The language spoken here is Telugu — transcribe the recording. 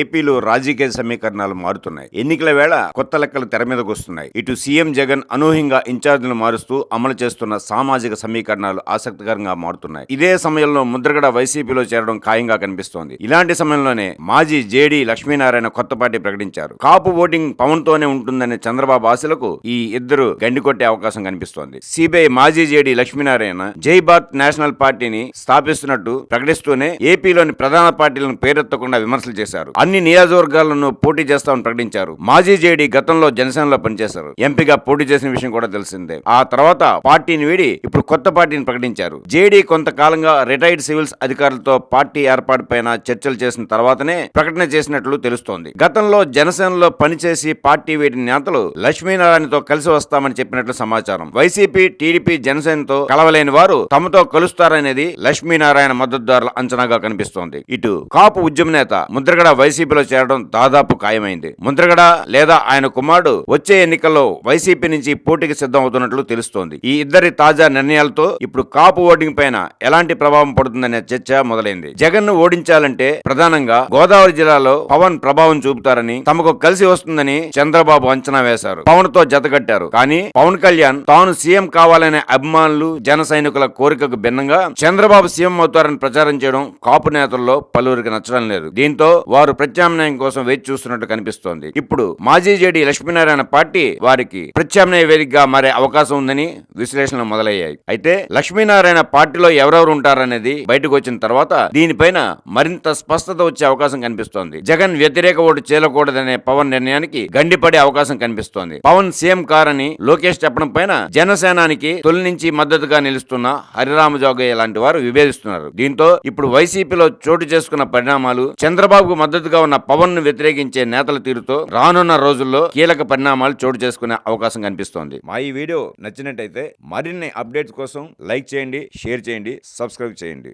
ఏపీలో రాజకీయ సమీకరణాలు మారుతున్నాయి. ఎన్నికల వేళ కొత్త లెక్కలు తెర మీదకు వస్తున్నాయి. ఇటు సీఎం జగన్ అనూహ్యంగా ఇన్ఛార్జీలు మారుస్తూ అమలు చేస్తున్న సామాజిక సమీకరణాలు ఆసక్తికరంగా మారుతున్నాయి. ఇదే సమయంలో ముద్రగడ వైసీపీలో చేరడం ఖాయంగా కనిపిస్తోంది. ఇలాంటి సమయంలోనే మాజీ జేడీ లక్ష్మీనారాయణ కొత్త పార్టీ ప్రకటించారు. కాపు ఓటింగ్ పవన్ తోనే ఉంటుందనే చంద్రబాబు ఆశలకు ఈ ఇద్దరు గండికొట్టే అవకాశం కనిపిస్తోంది. సిబిఐ మాజీ జేడీ లక్ష్మీనారాయణ జై భారత్ నేషనల్ పార్టీని స్థాపిస్తున్నట్టు ప్రకటిస్తూనే ఏపీలోని ప్రధాన పార్టీలను పేరెత్తకుండా విమర్శలు చేశారు. అన్ని నియోజకవర్గాలను పోటీ చేస్తామని ప్రకటించారు. మాజీ జేడీ గతంలో జనసేనలో పనిచేశారు. ఎంపీగా పోటీ చేసిన విషయం కూడా తెలిసిందే. ఆ తర్వాత పార్టీని వీడి ఇప్పుడు కొత్త పార్టీని ప్రకటించారు. జేడీ కొంతకాలంగా రిటైర్డ్ సివిల్స్ అధికారులతో పార్టీ ఏర్పాటు పైన చర్చలు చేసిన తర్వాతనే ప్రకటన చేసినట్లు తెలుస్తోంది. గతంలో జనసేనలో పనిచేసి పార్టీ వీడిన నేతలు లక్ష్మీనారాయణతో కలిసి వస్తామని చెప్పినట్లు సమాచారం. వైసీపీ టీడీపీ జనసేనతో కలవలేని వారు తమతో కలుస్తారనేది లక్ష్మీనారాయణ మద్దతుదారుల అంచనాగా కనిపిస్తోంది. ఇటు కాపు ఉద్యమ నేత ముద్రగడ వైసీపీలో చేరడం దాదాపు ఖాయమైంది. ముద్రగడ లేదా ఆయన కుమారుడు వచ్చే ఎన్నికల్లో వైసీపీ నుంచి పోటీకి సిద్ధం అవుతున్నట్లు తెలుస్తోంది. ఈ ఇద్దరి తాజా నిర్ణయాలతో ఇప్పుడు కాపు ఓటింగ్ పైన ఎలాంటి ప్రభావం పడుతుందనే చర్చ మొదలైంది. జగన్ను ఓడించాలంటే ప్రధానంగా గోదావరి జిల్లాలో పవన్ ప్రభావం చూపుతారని తమకు కలిసి వస్తుందని చంద్రబాబు అంచనా వేశారు. పవన్తో జతకట్టారు కానీ పవన్ కళ్యాణ్ తాను సీఎం కావాలనే అభిమానులు జన సైనికుల కోరికకు భిన్నంగా చంద్రబాబు సీఎం అవుతారని ప్రచారం చేయడం కాపు నేతల్లో పలువురికి నచ్చడం లేదు. దీంతో వారు ప్రత్యామ్నాయం కోసం వేచి చూస్తున్నట్టు కనిపిస్తోంది. ఇప్పుడు మాజీ జేడీ లక్ష్మీనారాయణ పార్టీ వారికి ప్రత్యామ్నాయ వేదికగా మారే అవకాశం ఉందని విశ్లేషణలు మొదలయ్యాయి. అయితే లక్ష్మీనారాయణ పార్టీలో ఎవరెవరు ఉంటారనేది బయటకు వచ్చిన తర్వాత దీనిపైన మరింత స్పష్టత వచ్చే అవకాశం కనిపిస్తోంది. జగన్ వ్యతిరేక ఓటు చేయకూడదనే పవన్ నిర్ణయానికి గండిపడే అవకాశం కనిపిస్తోంది. పవన్ సీఎం కారని లోకేష్ చెప్పడం పైన జనసేనానికి తొలి నుంచి మద్దతుగా నిలుస్తున్న హరిరామ జోగయ్య లాంటి వారు విభేదిస్తున్నారు. దీంతో ఇప్పుడు వైసీపీలో చోటు చేసుకున్న పరిణామాలు చంద్రబాబుకు మద్దతు మద్దతుగా ఉన్న పవన్ను వ్యతిరేకించే నేతల తీరుతో రానున్న రోజుల్లో కీలక పరిణామాలు చోటు చేసుకునే అవకాశం కనిపిస్తోంది. మా ఈ వీడియో నచ్చినట్టయితే మరిన్ని అప్డేట్స్ కోసం లైక్ చేయండి షేర్ చేయండి సబ్స్క్రైబ్ చేయండి.